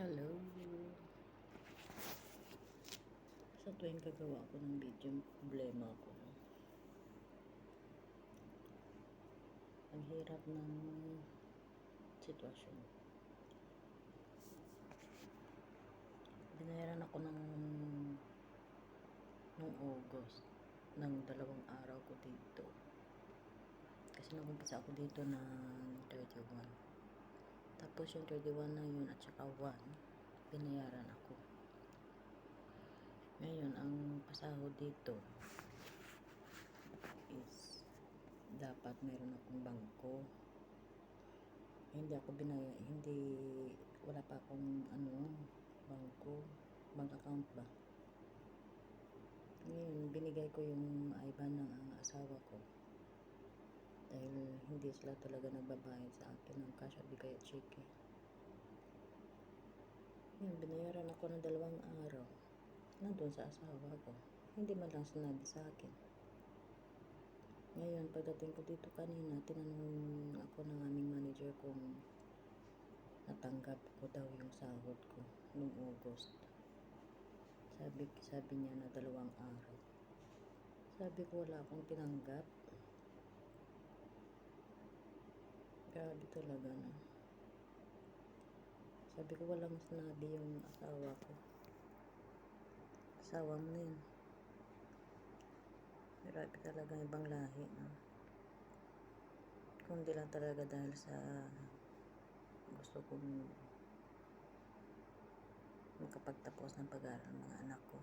Hello. Sa tuwing gagawa ako ng video, problema ako. Ang hirap ng sitwasyon. Binayaran ako ng nung August ng dalawang araw ko dito. Kasi nag-umpisa ako dito ng 31. Tapos yung 31 na yun at saka 1, binayaran ako. Ngayon, ang pasahod dito is dapat meron akong bangko. Hindi ako binaya, hindi, wala pa akong ano, bangko, bank account ba. Ngayon, binigay ko yung IBAN ng asawa ko hindi sila talaga nagbabayad sa akin ng cash at di kaya cheque. Yun, binayaran ako ng dalawang araw. Nandun sa asawa ko. Hindi man lang sinabi sa akin. Ngayon, pagdating ko dito kanina, tinanong ako ng aming manager kung natanggap ko daw yung sahod ko noong August. Sabi, sabi niya na dalawang araw. Sabi ko wala akong tinanggap. Grabe talaga na. Sabi ko walang sinabi yung asawa ko. Asawa mo na yun. Grabe talaga ibang lahi. No? Kung di lang talaga dahil sa gusto kong makapagtapos ng pag-aaral ng mga anak ko.